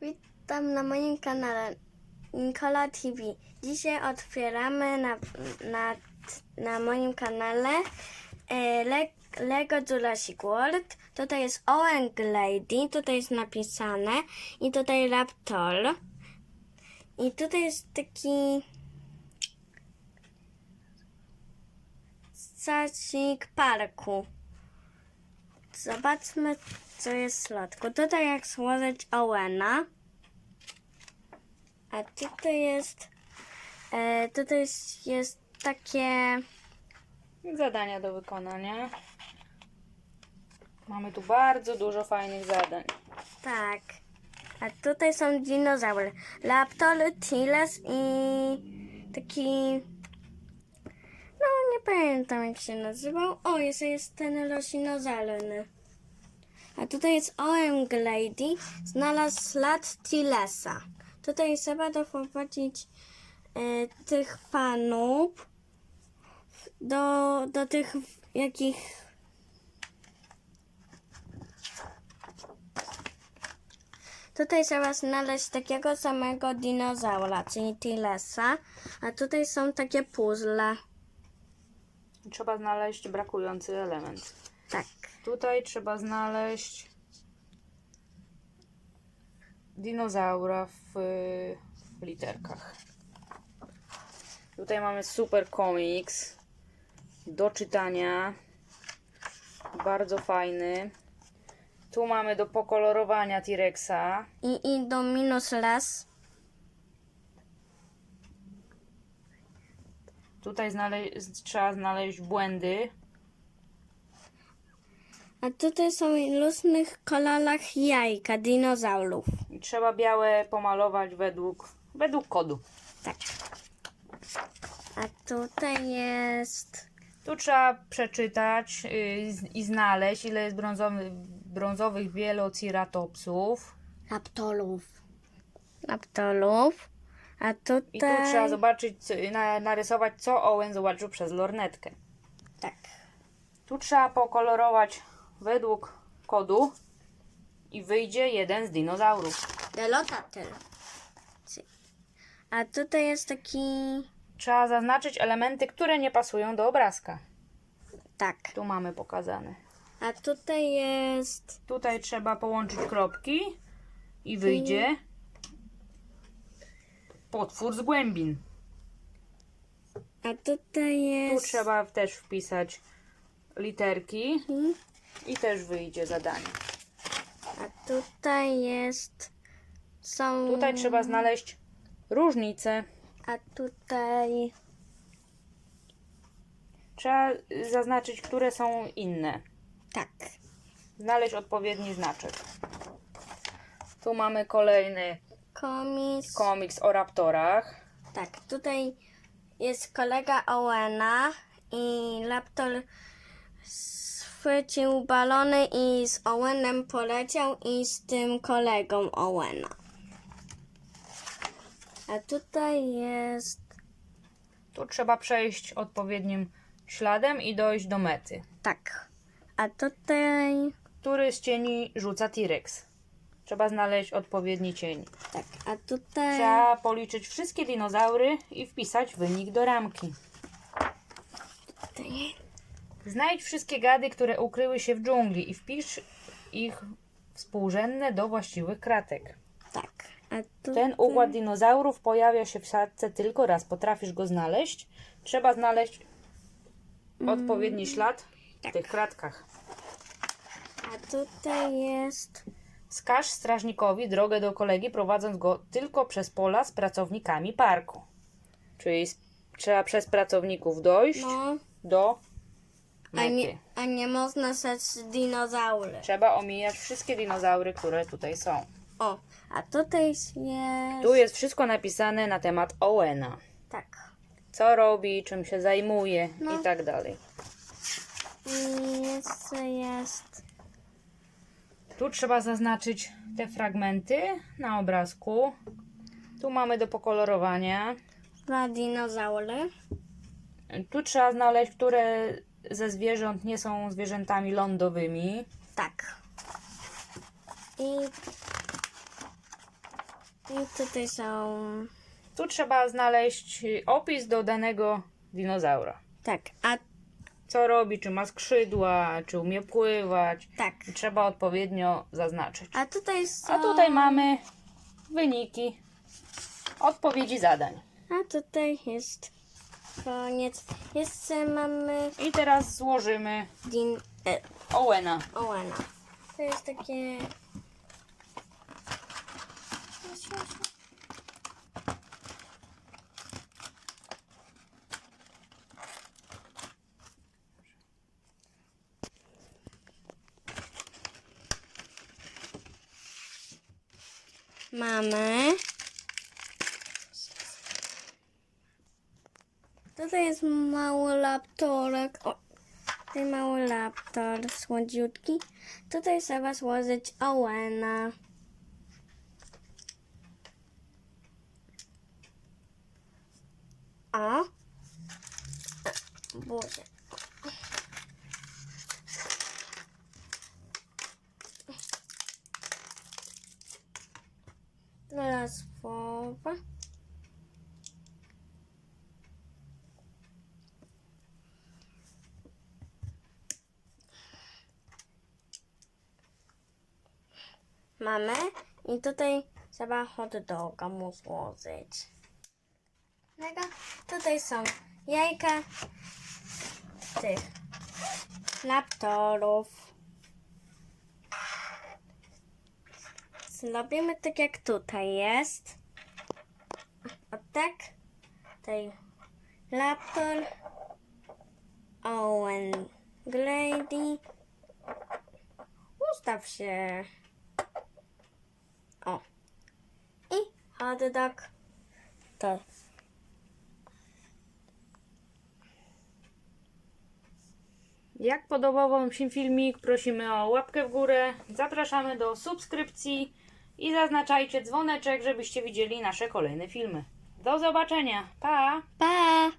Witam na moim kanale Nikola TV. Dzisiaj otwieramy na, na, na moim kanale e, Le, Lego Jurassic World. Tutaj jest Owen Glady, tutaj jest napisane i tutaj Raptor. I tutaj jest taki stacik parku. Zobaczmy, co jest w środku. Tutaj jak złożyć Owena. A tutaj jest. E, tutaj jest, jest takie. Zadania do wykonania. Mamy tu bardzo dużo fajnych zadań. Tak. A tutaj są dinozaury. Raptor, Tiles i taki. Pamiętam jak się nazywał. O, jeszcze jest ten roślinozalny. A tutaj jest OM Glady. Znalazł ślad Tilesa. Tutaj trzeba doprowadzić e, tych panów do, do tych jakich Tutaj trzeba znaleźć takiego samego dinozaura, czyli Tilesa. A tutaj są takie puzzle. Trzeba znaleźć brakujący element. Tak. Tutaj trzeba znaleźć dinozaura w, w literkach. Tutaj mamy super komiks do czytania. Bardzo fajny. Tu mamy do pokolorowania T-Rexa. I Indominus Las. Tutaj znale- trzeba znaleźć błędy. A tutaj są w różnych kolorach jajka dinozaurów. I trzeba białe pomalować według, według kodu. Tak. A tutaj jest. Tu trzeba przeczytać yy, z- i znaleźć, ile jest brązowy, brązowych wielociratopsów. Raptorów. Raptorów. A I tu tutaj. trzeba zobaczyć, co- na, narysować, co Owen zobaczył przez lornetkę. Tak. Tu trzeba pokolorować według kodu i wyjdzie jeden z dinozaurów. Delotatyl. A tutaj jest taki. Trzeba zaznaczyć elementy, które nie pasują do obrazka. Tak. Tu mamy pokazane. A tutaj jest. Tutaj trzeba połączyć kropki i wyjdzie potwór z głębin. A tutaj Tu jest. trzeba też wpisać literki Mhm. i też wyjdzie zadanie. A tutaj jest. Są. Tutaj trzeba znaleźć różnice. A tutaj. Trzeba y, zaznaczyć, które są inne. Tak. Znaleźć odpowiedni znaczek. Tu mamy kolejny Komis. komiks o raptorach. tak. Tutaj jest kolega Owena i Raptor schwycił balony i z Owenem poleciał i z tym kolegą Owena. A tutaj jest. Tu trzeba przejść odpowiednim śladem i dojść do mety. Tak. A tutaj. Który z cieni rzuca T-Rex? Trzeba znaleźć odpowiedni cień. Tak. A tutaj. Trzeba policzyć wszystkie dinozaury i wpisać wynik do ramki. tutaj. Znajdź wszystkie gady, które ukryły się w dżungli i wpisz ich współrzędne do właściwych kratek. Tak. A tu... Ten układ dinozaurów pojawia się w siatce tylko raz. Potrafisz go znaleźć? Trzeba znaleźć odpowiedni ślad w tych kratkach. A tutaj jest. Wskaż strażnikowi drogę do kolegi, prowadząc go tylko przez pola z pracownikami parku. Czyli trzeba przez pracowników dojść No. do A mety. nie, a nie można sać dinozaury. Trzeba omijać wszystkie dinozaury, które tutaj są. O, a tutaj jest. Tu jest wszystko napisane na temat Owena. Tak. Co robi, czym się zajmuje No. i tak dalej. I jeszcze jest. Tu trzeba zaznaczyć te fragmenty na obrazku. Tu mamy do pokolorowania. Dwa dinozaury. Tu trzeba znaleźć, które ze zwierząt nie są zwierzętami lądowymi. Tak. I I tutaj są... Tu trzeba znaleźć opis do danego dinozaura. Tak, a Co robi, czy ma skrzydła, czy umie pływać. tak. I trzeba odpowiednio zaznaczyć. A tutaj są... A tutaj mamy wyniki odpowiedzi zadań. A tutaj jest koniec. Jeszcze mamy I teraz złożymy din... E, Owena. Owena. To jest takie... Mamy. Tutaj jest mały laptorek. O, tutaj mały laptop słodziutki. Tutaj trzeba złożyć Owena. O. Boże. Słowa. Mamy i tutaj trzeba hot doga mu złożyć. Tego, tutaj są jajka tych laptorów. Zrobimy tak jak tutaj jest. O tak. Tutaj laptop. Owen Grady. Ustaw się. O. I hot dog. To. Jak podobał Wam się filmik, prosimy o łapkę w górę, zapraszamy do subskrypcji i zaznaczajcie dzwoneczek, żebyście widzieli nasze kolejne filmy. Do zobaczenia. Pa! Pa!